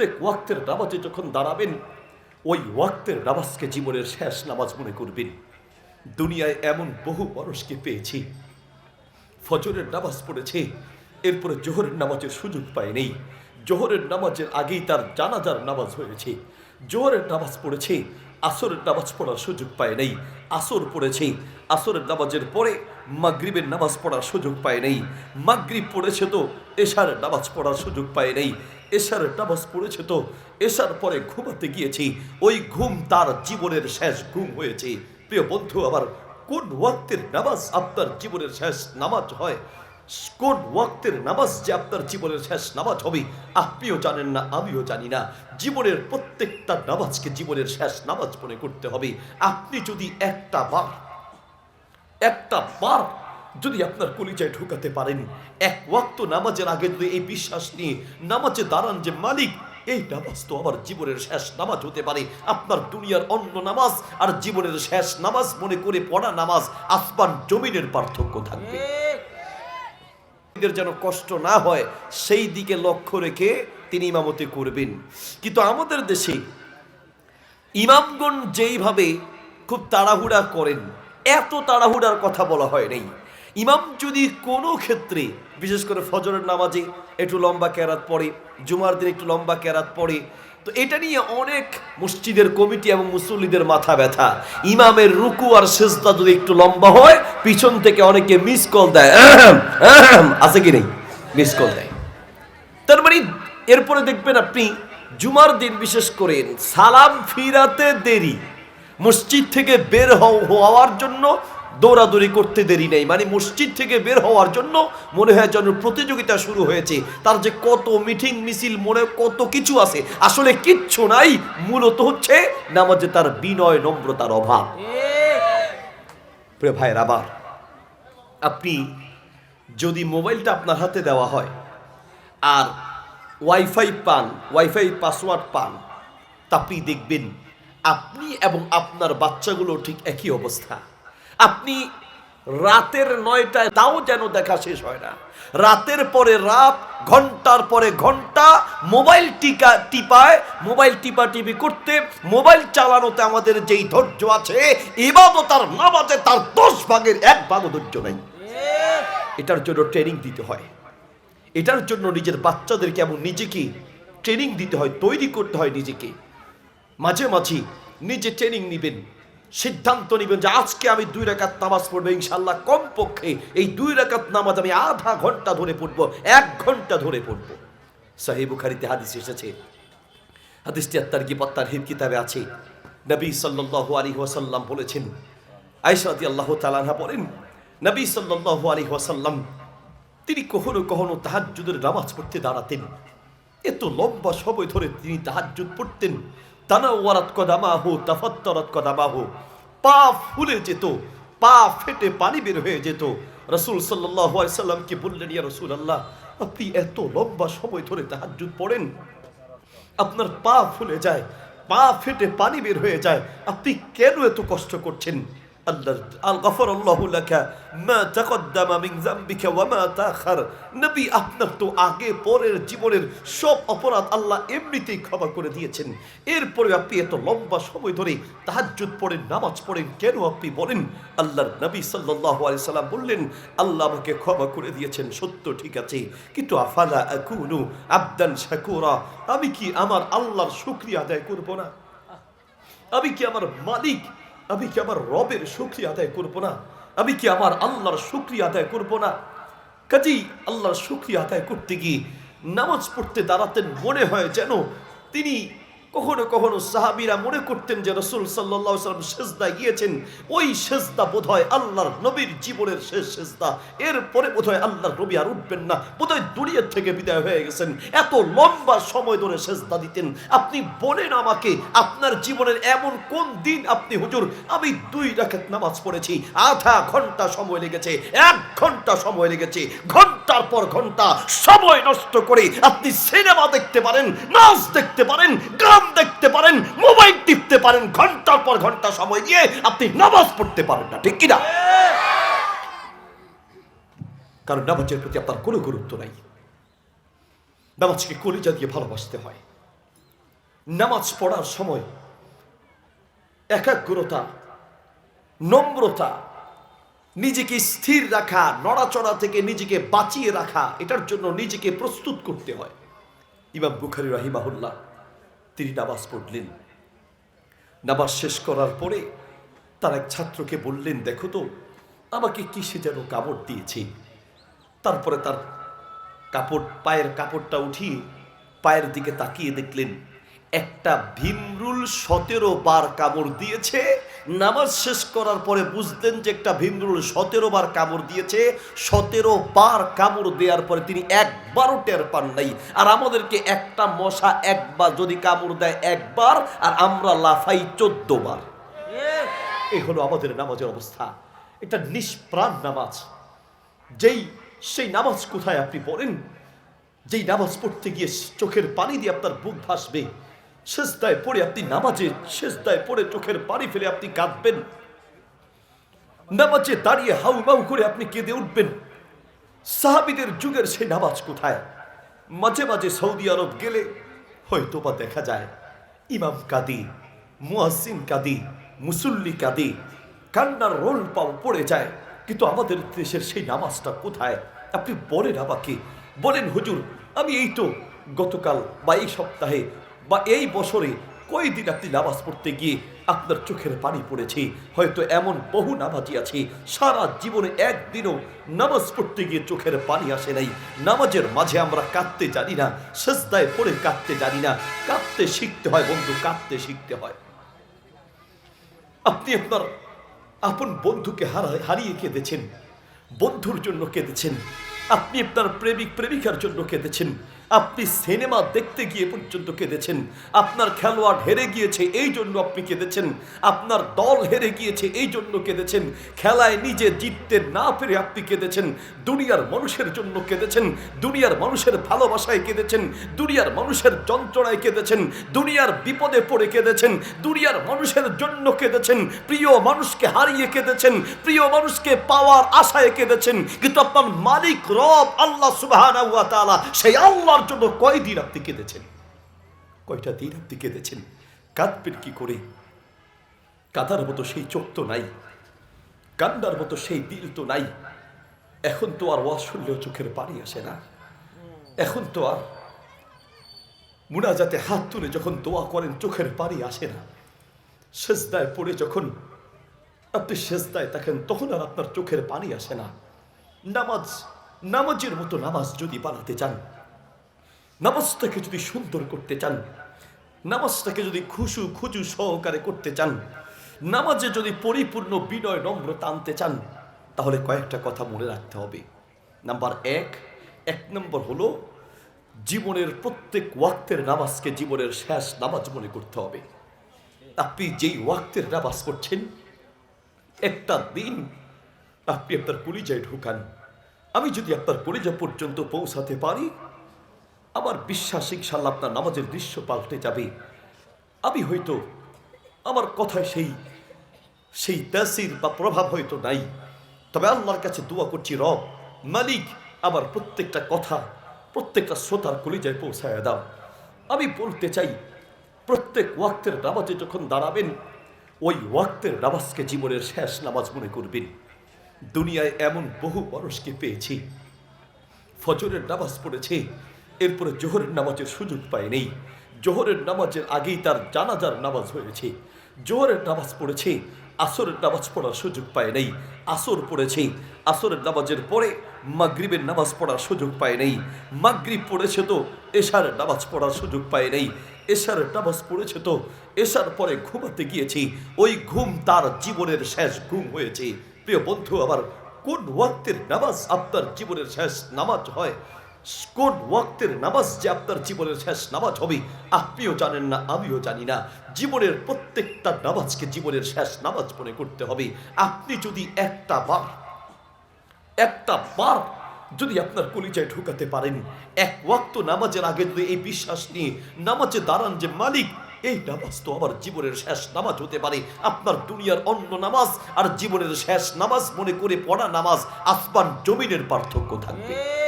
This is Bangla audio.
প্রত্যেক ওয়াক্তের নামাজে যখন দাঁড়াবেন, ওই ওয়াক্তের নামাজকে জীবনের শেষ নামাজ মনে করবেন। দুনিয়ায় এমন বহু মানুষকে পেয়েছি। ফজরের নামাজ পড়েছে, এরপরে জোহরের নামাজের সুযোগ পায় নেই। জোহরের নামাজের আগেই তার জানাজার নামাজ হয়েছে। জোহরের নামাজ পড়েছে, আসরের নামাজ পড়ার সুযোগ পায় নাই। আসর পড়েছে, আসরের নামাজের পরে মাগরিবের নামাজ পড়ার সুযোগ পায় নাই। মাগরিব পড়েছে তো এশার নামাজ পড়ার সুযোগ পায় নাই। এশার নামাজ পড়েছে তো। এশার পরে ঘুমাতে গিয়েছি। ওই ঘুম তার জীবনের শেষ ঘুম হয়েছে। প্রিয় বন্ধু, আবার কোন ওয়াক্তের নামাজ আপনার জীবনের শেষ নামাজ হয়? কোন ওয়াক্তের নামাজ যে আপনার জীবনের শেষ নামাজ হবে, আপনিও জানেন না, আমিও জানি না। জীবনের প্রত্যেকটা নামাজকে জীবনের শেষ নামাজ মনে করতে হবে। আপনি যদি একটা বার একটা বার যদি আপনার কলিজায় ঢুকাতে পারেন, এক ওয়াক্ত নামাজের আগে যদি এই বিশ্বাস নিয়ে নামাজে দাঁড়ান যে মালিক, এই নামাজ তো আমার জীবনের শেষ নামাজ হতে পারে। আপনার দুনিয়ার অন্য নামাজ আর জীবনের শেষ নামাজ মনে করে পড়া নামাজ আসমান জমিনের পার্থক্য থাকবে। যেন কষ্ট না হয়, সেই দিকে লক্ষ্য রেখে তিনি ইমামতি করবেন। কিন্তু আমাদের দেশে ইমামগণ যেইভাবে খুব তাড়াহুড়া করেন, এত তাড়াহুড়ার কথা বলা হয় নাই। ইমাম যদি কোনো ক্ষেত্রে, বিশেষ করে ফজরের নামাজে একটু লম্বা ক্যারাত পড়ে, জুমার দিন একটু লম্বা ক্যারাত পড়ে, তো এটা নিয়ে অনেক মসজিদের কমিটি এবং মুসল্লিদের মাথা ব্যথা। ইমামের রুকু আর সেজদা যদি একটু লম্বা হয়, পিছন থেকে অনেকে মিস কল দেয়। আছে কি নেই? মিস কল দেয়। তার মানে এরপরে দেখবেন আপনি জুমার দিন বিশেষ করে সালাম ফিরাতে দেরি, মসজিদ থেকে বের হও- হওয়ার জন্য দৌড়াদৌড়ি করতে দেরি নেই। মানে মসজিদ থেকে বের হওয়ার জন্য মনে হয় যেন প্রতিযোগিতা শুরু হয়েছে। তার যে কত মিটিং, মিছিল, মনে কত কিছু আছে, আসলে কিচ্ছু নাই। মূলত হচ্ছে নামাজে তার বিনয়, নম্রতার অভাব। প্রিয় ভাইয়ের, আবার আপনি যদি মোবাইলটা আপনার হাতে দেওয়া হয় আর ওয়াইফাই পান, ওয়াইফাই পাসওয়ার্ড পান, তা আপনি দেখবেন, আপনি এবং আপনার বাচ্চাগুলো ঠিক একই অবস্থা। আপনি রাতের নয়টায় তাও যেন দেখা শেষ হয় না। রাতের পরে রাত, ঘণ্টার পরে ঘণ্টা, মোবাইল টিকা টিপায়, মোবাইল টিপা টিপি করতে, মোবাইল চালানোতে আমাদের যেই ধৈর্য আছে এবাদও তার নামাজে তার দশ ভাগের এক ভাগও ধৈর্য নেই। এটার জন্য ট্রেনিং দিতে হয়। এটার জন্য নিজের বাচ্চাদেরকে এবং নিজেকে ট্রেনিং দিতে হয়, তৈরি করতে হয় নিজেকে। মাঝে মাঝে নিজে ট্রেনিং নেবেন। সিদ্ধান্ত নেবেন যে আজকে আমি দুই রাকাত নামাজ পড়ব ইনশাল্লাহ কমপক্ষে এই দুই রাকাত নামাজ আমি আধা ঘণ্টা ধরে পড়ব, এক ঘণ্টা ধরে পড়ব। সাহেব বুখারিতে হাদিস এসেছে। হাদিসটি কি পত্তার হিদ কিতাবে আছে? নবী সাল্লাল্লাহু আলাইহি ওয়াসাল্লাম বলেছেন, আয়েশা রাদিয়াল্লাহু তাআলা বলেন, নবী সাল্লাল্লাহু আলাইহি ওয়াসাল্লাম, তিনি কখনো কখনো তাহাজ্জুদের নামাজ পড়তে দাঁড়াতেন। এত লম্বা সময় ধরে তিনি তাহাজ্জুদ পড়তেন। তানাওয়ারাত কদামাহু, তাফাত্তারাত কদামাহু। পা ফুলে যেত, পা ফেটে পানি বের হয়ে যেত। রসুল আলাইহি সাল্লামকে বললেন, ইয়া রাসূলুল্লাহ, আপনি এত লম্বা সময় ধরে তাহাজ্জুদ পড়েন, আপনার পা ফুলে যায়, পা ফেটে পানি বের হয়ে যায়, আপনি কেন এত কষ্ট করছেন? আল্লাহ আল্লাহ লাকা মা তাকদ্দামা মিন যামবিকা ওয়া মা তাখার নবী আপনার তো আগে পরের জীবনের সব অপরাধ আল্লাহ এমনিতেই ক্ষমা করে দিয়েছেন। এরপরে আপনি এত লম্বা সময় ধরে তাহাজ্জুদ পড়েন, নামাজ পড়েন, কেন আপনি বলেন? আল্লাহর নবী সাল্লাল্লাহু আলাইহি সাল্লাম বললেন, আল্লাহ আমাকে ক্ষমা করে দিয়েছেন, সত্য ঠিক আছে। কিন্তু আফালা আকুনু আবদান শাকুরা, আমি কি আমার আল্লাহর শুকরিয়া আদায় করব না? আমি কি আমার মালিক আমি কি আমার রবের শুক্রিয়া আদায় করব না? আমি কি আমার আল্লাহর শুক্রিয়া আদায় করব না? কাজেই আল্লাহর শুক্রিয়া আদায় করতে গিয়ে নামাজ পড়তে দাঁড়াতেন মনে হয় যেন তিনি কখনো কখনো সাহাবিরা মনে করতেন যে রসুল সাল্লাহ সাল্লাম সেজদা গিয়েছেন। ওই সেজদা বোধ হয় আল্লাহর নবীর জীবনের শেষ সেজদা। এরপরে বোধ হয় আল্লাহর নবী আর উঠবেন না। বোধ হয় দুনিয়ার থেকে বিদায় হয়ে গেছেন। এত লম্বা সময় ধরে সেজদা দিতেন। আপনি বলেন আমাকে, আপনার জীবনের এমন কোন দিন আপনি, হুজুর, আমি দুই রাখাত নামাজ পড়েছি। আধা ঘণ্টা সময় লেগেছে, এক ঘণ্টা সময় লেগেছে। ঘণ্টার পর ঘণ্টা সময় নষ্ট করে আপনি সিনেমা দেখতে পারেন, নাচ দেখতে পারেন, গান দেখতে পারেন, মোবাইল টিপতে পারেন, ঘণ্টার পর ঘণ্টা সময় দিয়ে আপনি নামাজ পড়তে পারেন না, ঠিক কিনা? কারণ নামাজের প্রতি আপনার কোনো গুরুত্ব নাই। নামাজকে কলিজা দিয়ে ভালোবাসতে হয়। নামাজ পড়ার সময় একাগ্রতা, নম্রতা নিজেকে স্থির রাখা, নড়াচড়া থেকে নিজেকে বাঁচিয়ে রাখা, এটার জন্য নিজেকে প্রস্তুত করতে হয়। ইমাম বুখারি রাহিমাহুল্লাহ তিনি নামাজ পড়লেন। নামাজ শেষ করার পরে তার এক ছাত্রকে বললেন, দেখো তো, আমাকে কিসে যেন কাপড় দিয়েছে? তারপরে তার কাপড়, পায়ের কাপড়টা উঠিয়ে পায়ের দিকে তাকিয়ে দেখলেন একটা ভীমরুল সতেরো বার কামড় দিয়েছে। নামাজ শেষ করার পরে বুঝলেন যে একটা ভীমরুল সতেরো বার কামড় দিয়েছে। সতেরো বার কামড় দেওয়ার পরে তিনি একবারও টের পান নাই। আর আমাদেরকে একটা মশা একবার যদি কামড় দেয় একবার, আর আমরা লাফাই চোদ্দ বার। এই হলো আমাদের নামাজের অবস্থা। এটা নিষ্প্রাণ নামাজ। যেই, সেই নামাজ কোথায় আপনি পড়েন? যেই নামাজ পড়তে গিয়ে চোখের পানি দিয়ে আপনার বুক ভাসবে শেষদায় পড়ে আপনি নামাজে, শেষদায় পড়ে চোখের পানি ফেলে আপনি কাঁদবেন। নামাজে দাঁড়িয়ে হাউ মাউ করে আপনি কেঁদে উঠবেন। সাহাবিদের যুগের সেই নামাজ কোথায়? মাঝে মাঝে সৌদি আরব গেলে হয়তো বা দেখা যায়, ইমাম কাদি মুয়াসিন কাদি, মুসল্লি কাদি, কান্নার রোল পাও পড়ে যায়। কিন্তু আমাদের দেশের সেই নামাজটা কোথায়? আপনি বলেন আমাকে। বলেন, হুজুর, আমি এই তো গতকাল বা এই সপ্তাহে বা এই বছরে কয়দিন আপনি নামাজ পড়তে গিয়ে আপনার চোখের পানি পড়েছে? হয়তো এমন বহু নামাজি আছে, সারা জীবনে একদিনও নামাজ পড়তে গিয়ে চোখের পানি আসে নাই। নামাজের মাঝে আমরা কাঁদতে জানি না, সেজদায় পড়ে কাঁদতে জানি না। কাঁদতে শিখতে হয় বন্ধু, কাঁদতে শিখতে হয়। আপনি আপনার আপন বন্ধুকে হারা- হারিয়ে কেঁদেছেন, বন্ধুর জন্য কেঁদেছেন। আপনি আপনার প্রেমিক, প্রেমিকার জন্য কেঁদেছেন। আপনি সিনেমা দেখতে গিয়ে পর্যন্ত কেঁদেছেন। আপনার খেলোয়াড় হেরে গিয়েছে এই জন্য আপনি কেঁদেছেন। আপনার দল হেরে গিয়েছে এই জন্য কেঁদেছেন। খেলায় নিজে জিততে না পেরে আপনি কেঁদেছেন। দুনিয়ার মানুষের জন্য কেঁদেছেন। দুনিয়ার মানুষের ভালোবাসায় কেঁদেছেন। দুনিয়ার মানুষের যন্ত্রণায় কেঁদেছেন। দুনিয়ার বিপদে পড়ে কেঁদেছেন। দুনিয়ার মানুষের জন্য কেঁদেছেন। প্রিয় মানুষকে হারিয়ে কেঁদেছেন। প্রিয় মানুষকে পাওয়ার আশায় কেঁদেছেন। কিন্তু আপনার মালিক রব আল্লাহ সুবহানাহু সেই তাআলা আল্লাহর জন্য কয়দিন আপনি কেঁদেছেন? কয়টা দিন আপনি কেঁদেছেন? কাঁদবেন কি করে? কাঁদার মতো সেই চোখ তো নাই। কান্দার মতো সেই দিল তো নাই। এখন তো আর ওয়াজ শুনলেও চোখের পানি আসে না। এখন তো আর মুনাজাতে হাত তুলে যখন দোয়া করেন, চোখের পানি আসে না। সেজদায় পড়ে যখন আপনি সেজদায় থাকেন, তখন আর আপনার চোখের পানি আসে না। নামাজ, নামাজের মতো নামাজ যদি বানাতে চান নামাজটাকে যদি সুন্দর করতে চান নামাজটাকে যদি খুশু খুজু সহকারে করতে চান, নামাজে যদি পরিপূর্ণ বিনয় নম্রতা আনতে চান, তাহলে কয়েকটা কথা মনে রাখতে হবে। নাম্বার এক এক নম্বর হলো জীবনের প্রত্যেক ওয়াক্তের নামাজকে জীবনের শেষ নামাজ মনে করতে হবে। আপনি যেই ওয়াক্তের নামাজ পড়ছেন, একটা দিন আপনি আপনার কলিজায় ঢুকান। আমি যদি আপনার কলিজা পর্যন্ত পৌঁছাতে পারি আমার বিশ্বাস ইনশাল্লাহ আপনার নামাজের দৃশ্য পাল্টে যাবে। আমি হয়তো আমার কথায় সেই সেই তাসির বা প্রভাব হয়তো নাই। তবে আল্লাহর কাছে দোয়া করছি, রব, মালিক, আমার প্রত্যেকটা কথা, প্রত্যেকটা শ্রোতার কলিজায় পৌঁছায় দাও। আমি বলতে চাই, প্রত্যেক ওয়াক্তের নামাজে যখন দাঁড়াবেন, ওই ওয়াক্তের নামাজকে জীবনের শেষ নামাজ মনে করবেন। দুনিয়ায় এমন বহু মানুষকে পেয়েছি। ফজরের নামাজ পড়েছে এরপরে জোহরের নামাজের সুযোগ পায় নেই। জোহরের নামাজের আগেই তার জানাজার নামাজ হয়েছে। জোহরের নামাজ পড়েছে, আসরের নামাজ পড়ার সুযোগ পায় নেই। আসর পড়েছে, আসরের নামাজের পরে মাগরিবের নামাজ পড়ার সুযোগ পায় নেই। মাগরিব পড়েছে তো, এশার নামাজ পড়ার সুযোগ পায় নেই। এশার নামাজ পড়েছে তো, এশার পরে ঘুমাতে গিয়েছি। ওই ঘুম তার জীবনের শেষ ঘুম হয়েছে। প্রিয় বন্ধু, আবার কোন ওয়াক্তের নামাজ আপনার জীবনের শেষ নামাজ হয়? কোন ওয়াক্তের নামাজ যে আপনার জীবনের শেষ নামাজ হবে, আপনিও জানেন না, আমিও জানি না। জীবনের প্রত্যেকটা নামাজকে জীবনের শেষ নামাজ মনে করতে হবে। আপনি যদি একটা বার একটা বার যদি আপনার কলিজায় ঢুকাতে পারেন, এক ওয়াক্ত নামাজের আগে যদি এই বিশ্বাস নিয়ে নামাজে দাঁড়ান যে, মালিক, এই নামাজ তো আমার জীবনের শেষ নামাজ হতে পারে। আপনার দুনিয়ার অন্য নামাজ আর জীবনের শেষ নামাজ মনে করে পড়া নামাজ আসমান জমিনের পার্থক্য থাকবে।